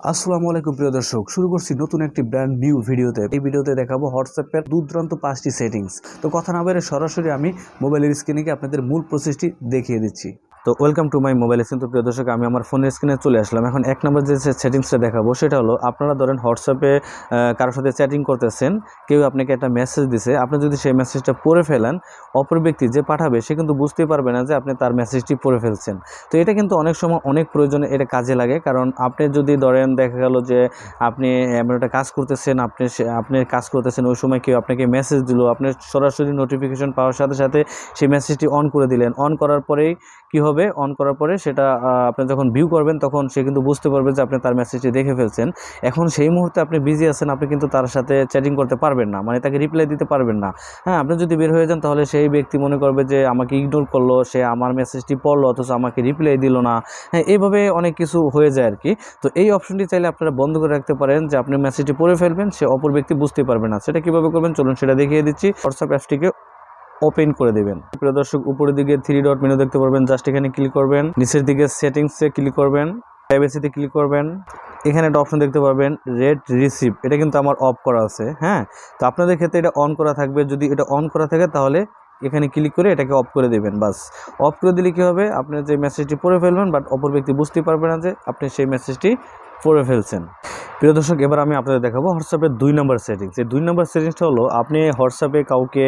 আসসালামু আলাইকুম, প্রিয় দর্শক। শুরু করছি নতুন একটি ব্র্যান্ড নিউ ভিডিওতে। এই ভিডিওতে দেখাবো হোয়াটসঅ্যাপের দুর্দান্ত পাঁচটি সেটিংস তো কথা না বেরে সরাসরি আমি মোবাইলের স্ক্রিনে আপনাদের মূল প্রসেসটি দেখিয়ে দিচ্ছি। তো welcome to my mobile screen তো প্রিয় দর্শক, আমি আমার ফোনের স্ক্রিনে চলে আসলাম। এখন এক নম্বর যে সেটিংসটা দেখাবো, সেটা হলো আপনারা ধরেন হোয়াটসঅ্যাপে কারোর সাথে চ্যাটিং করতেছেন, কেউ আপনাকে একটা মেসেজ দিছে, আপনি যদি সেই মেসেজটা পড়ে ফেলেন, অপর ব্যক্তি যে পাঠাবে, সে কিন্তু বুঝতেই পারবে না যে আপনি তার মেসেজটি পড়ে ফেলছেন। তো এটা কিন্তু অনেক সময় অনেক প্রয়োজনে এটা কাজে লাগে, কারণ আপনি যদি ধরেন দেখা গেল যে আপনি এমন একটা কাজ করতেছেন, আপনি আপনি কাজ করতেছেন, ওই সময় কেউ আপনাকে মেসেজ দিল, আপনি সরাসরি নোটিফিকেশন পাওয়ার সাথে সাথে সেই মেসেজটি অন করে দিলেন। অন করার পরেই কী হবে? অন করার পরে সেটা আপনি যখন ভিউ করবেন তখন সে কিন্তু বুঝতে পারবে যে আপনি তার মেসেজটি দেখে ফেলছেন। এখন সেই মুহূর্তে আপনি বিজি আছেন, আপনি কিন্তু তার সাথে চ্যাটিং করতে পারবেন না মানে তাকে রিপ্লাই দিতে পারবেন না। হ্যাঁ আপনি যদি বের হয়ে যান তাহলে সেই ব্যক্তি মনে করবে যে আমাকে ইগনোর করল, সে আমার মেসেজটি পড়ল, অথচ আমাকে রিপ্লাই দিল না। হ্যাঁ এইভাবে অনেক কিছু হয়ে যায় আর কি তো এই অপশনটি চাইলে আপনারা বন্ধ করে রাখতে পারেন যে আপনি মেসেজটি পড়ে ফেলবেন, সে অপর ব্যক্তি বুঝতে পারবে না। সেটা কীভাবে করবেন? চলুন সেটা দেখিয়ে দিচ্ছি। হোয়াটসঅ্যাপ অ্যাপসটিকে ওপেন করে দেবেন। প্রিয় দর্শক, উপরের দিকে থ্রি ডট মেনু দেখতে পারবেন। জাস্ট এখানে ক্লিক করবেন। নিচের দিকে সেটিংসে ক্লিক করবেন। প্রাইভেসিতে ক্লিক করবেন। এখানে একটা অপশন দেখতে পাবেন রেড রিসিভ এটা কিন্তু আমার অফ করা আছে হ্যাঁ? তো আপনাদের ক্ষেত্রে এটা অন করা থাকবে। যদি এটা অন করা থাকে, তাহলে এখানে ক্লিক করে এটাকে অফ করে দেবেন, বাস। অফ করে দিলে কী হবে? আপনি যে মেসেজটি পড়ে ফেলবেন বাট অপর ব্যক্তি বুঝতে পারবে না যে আপনি সেই মেসেজটি পড়ে ফেলছেন। প্রিয় দর্শক, এবার আমি আপনাদের দেখাবো হোয়াটসঅ্যাপের দুই নম্বর সেটিংস এই দুই নম্বর সেটিংসটা হলো, আপনি হোয়াটসঅ্যাপে কাউকে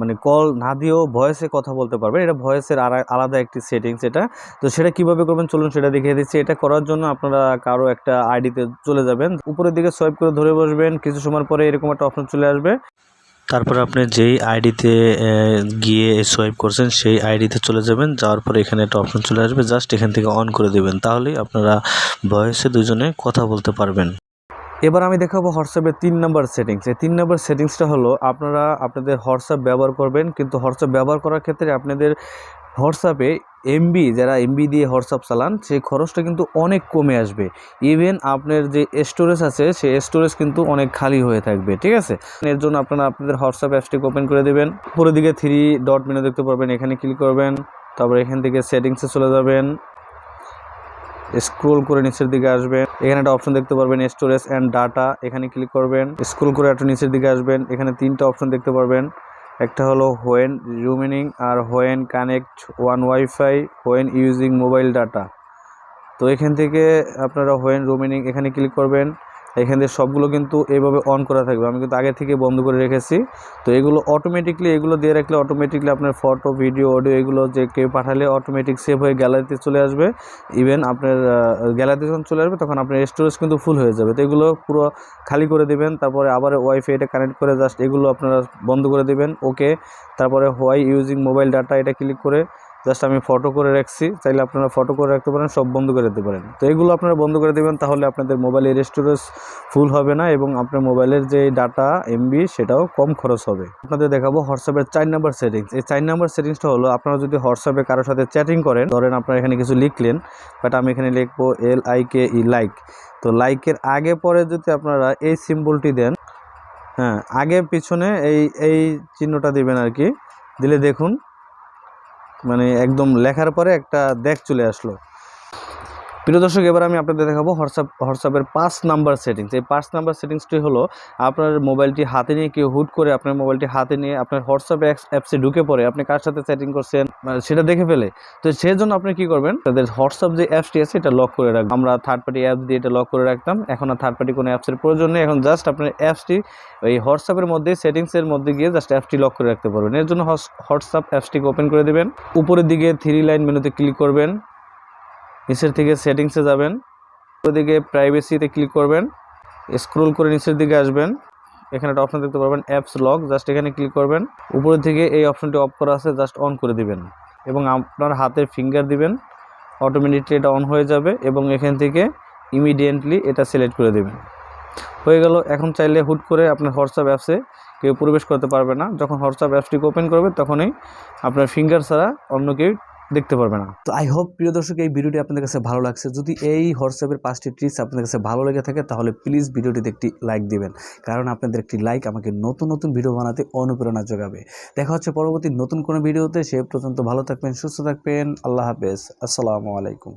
মানে কল না দিয়েও ভয়েসে কথা বলতে পারবেন। এটা ভয়েসের আলাদা একটি সেটিংস এটা। তো সেটা কীভাবে করবেন? চলুন সেটা দেখিয়ে দিচ্ছি। এটা করার জন্য আপনারা কারও একটা আইডিতে চলে যাবেন। উপরের দিকে সোয়াইপ করে ধরে বসবেন। কিছু সময় পরে এরকম একটা অপশন চলে আসবে। তারপর আপনি যেই আইডিতে গিয়ে সোয়াইপ করছেন, সেই আইডিতে চলে যাবেন। যাওয়ার পরে এখানে একটা অপশন চলে আসবে জাস্ট এখান থেকে অন করে দেবেন। তাহলেই আপনারা ভয়েসে দুজনে কথা বলতে পারবেন। এবার আমি দেখাবো হোয়াটসঅ্যাপের তিন নম্বর সেটিংস এই তিন নম্বর সেটিংসটা হলো, আপনারা আপনাদের হোয়াটসঅ্যাপ ব্যবহার করবেন, কিন্তু হোয়াটসঅ্যাপ ব্যবহার করার ক্ষেত্রে আপনাদের হোয়াটসঅ্যাপে এমবি যারা এমবি দিয়ে হোয়াটসঅ্যাপ চালান, সেই খরচটা কিন্তু অনেক কমে আসবে। ইভেন আপনার যে স্টোরেজ আছে, সেই স্টোরেজ কিন্তু অনেক খালি হয়ে থাকবে, ঠিক আছে? এর জন্য আপনারা আপনাদের হোয়াটসঅ্যাপ অ্যাপসটিকে ওপেন করে দেবেন। পুরো দিকে থ্রি ডট মেনু দেখতে পারবেন, এখানে ক্লিক করবেন, তারপর এখান থেকে সেটিংসে চলে যাবেন। স্ক্রোল করে নিচের দিকে আসবেন। এখানে একটা অপশন দেখতে পারবেন স্টোরেজ অ্যান্ড ডাটা এখানে ক্লিক করবেন। স্ক্রোল করে একটু নিচের দিকে আসবেন। এখানে তিনটা অপশন দেখতে পারবেন। একটা হলো when roaming R when connect on wifi when using mobile data তো এখান থেকে আপনারা হোয়েন রুমিনিং এখানে ক্লিক করবেন। এখান থেকে সবগুলো কিন্তু এইভাবে অন করা থাকবে। আমি কিন্তু আগে থেকে বন্ধ করে রেখেছি। তো এগুলো অটোমেটিকলি এগুলো দিয়ে রাখলে অটোমেটিকলি আপনার ফটো ভিডিও অডিও এগুলো যে কেউ পাঠালে অটোমেটিক সেভ হয়ে গ্যালারিতে চলে আসবে। ইভেন আপনার গ্যালারিতে যখন চলে আসবে, তখন আপনার স্টোরেজ কিন্তু ফুল হয়ে যাবে। তো এগুলো পুরো খালি করে দেবেন, তারপরে আবার ওয়াইফাই এটা কানেক্ট করে জাস্ট এগুলো আপনারা বন্ধ করে দেবেন ওকে তারপরে হোয়াই ইউজিং মোবাইল ডাটা এটা ক্লিক করে জাস্ট আমি ফটো করে রাখছি। চাইলে আপনারা ফটো করে রাখতে পারেন, সব বন্ধ করে দিতে পারেন। তো এগুলো আপনারা বন্ধ করে দেবেন, তাহলে আপনাদের মোবাইলের স্টোরেজ ফুল হবে না এবং আপনার মোবাইলের যে ডাটা এমবি সেটাও কম খরচ হবে। আপনাদের দেখাবো হোয়াটসঅ্যাপের চার নাম্বার সেটিংস এই চার নাম্বার সেটিংসটা হলো, আপনারা যদি হোয়াটসঅ্যাপে কারোর সাথে চ্যাটিং করেন, ধরেন আপনারা এখানে কিছু লিখলেন বাট আমি এখানে লিখব L I K E like তো লাইকের আগে পরে যদি আপনারা এই সিম্বলটি দেন হ্যাঁ আগে পিছনে এই এই চিহ্নটা দিবেন আর কি। দিলে দেখুন মানে একদম লেখার পরে একটা দেখ চলে আসলো। প্রিয় দর্শক, এবার আমি আপনাদের দেখাবো হোয়াটসঅ্যাপ, হোয়াটসঅ্যাপের পাঁচ নাম্বার সেটিংস। এই পাঁচ নাম্বার সেটিংসটি হলো আপনার মোবাইলটি হাতে নিয়ে কেউ হুট করে আপনার মোবাইলটি হাতে নিয়ে আপনার হোয়াটসঅ্যাপ অ্যাপসে ঢুকে পড়ে। আপনি কার সাথে সেটিং করছেন সেটা দেখে ফেলে। তো সেই জন্য আপনি কি করবেন, তাদের হোয়াটসঅ্যাপ যে অ্যাপসটি আছে, এটা লক করে রাখবেন। আমরা থার্ড পার্টি অ্যাপ দিয়ে এটা লক করে রাখতাম। এখন আর থার্ড পার্টি কোনো অ্যাপসের প্রয়োজন নেই। এখন জাস্ট আপনার অ্যাপসটি এই হোয়াটসঅ্যাপের মধ্যে সেটিংসের মধ্যে গিয়ে জাস্ট অ্যাপসটি লক করে রাখতে পারবেন। এর জন্য হোয়াটসঅ্যাপ অ্যাপসটিকে ওপেন করে দেবেন। উপরের দিকে থ্রি লাইন মেনুতে ক্লিক করবেন। নিচের থেকে সেটিংসে যাবেন। ওদিকে প্রাইভেসিতে ক্লিক করবেন। স্ক্রোল করে নিচের দিকে আসবেন। এখানে একটা অপশন দেখতে পারবেন অ্যাপস লক জাস্ট এখানে ক্লিক করবেন। উপরের থেকে এই অপশনটি অফ করা আছে জাস্ট অন করে দিবেন। এবং আপনার হাতের ফিঙ্গার দিবেন। অটোমেটিকলি এটা অন হয়ে যাবে এবং এখান থেকে ইমিডিয়েটলি এটা সিলেক্ট করে দেবেন। হয়ে গেল, এখন চাইলে হুট করে আপনার হোয়াটসঅ্যাপ অ্যাপসে কেউ প্রবেশ করতে পারবে না। যখন হোয়াটসঅ্যাপ অ্যাপসটিকে ওপেন করবে, তখনই আপনার ফিঙ্গার ছাড়া অন্য কেউ দেখতে পারবে না। তো আই হোপ প্রিয় দর্শক, এই ভিডিওটি আপনাদের কাছে ভালো লাগছে। যদি এই হোয়াটসঅ্যাপের পাঁচটি ট্রিক্স আপনাদের কাছে ভালো লেগে থাকে, তাহলে প্লিজ ভিডিওটিতে একটি লাইক দিবেন। কারণ আপনাদের একটি লাইক আমাকে নতুন নতুন ভিডিও বানাতে অনুপ্রেরণা যোগাবে। দেখা হচ্ছে পরবর্তী নতুন কোনো ভিডিওতে। সে পর্যন্ত ভালো থাকবেন, সুস্থ থাকবেন। আল্লাহ হাফেজ। আসসালামু আলাইকুম।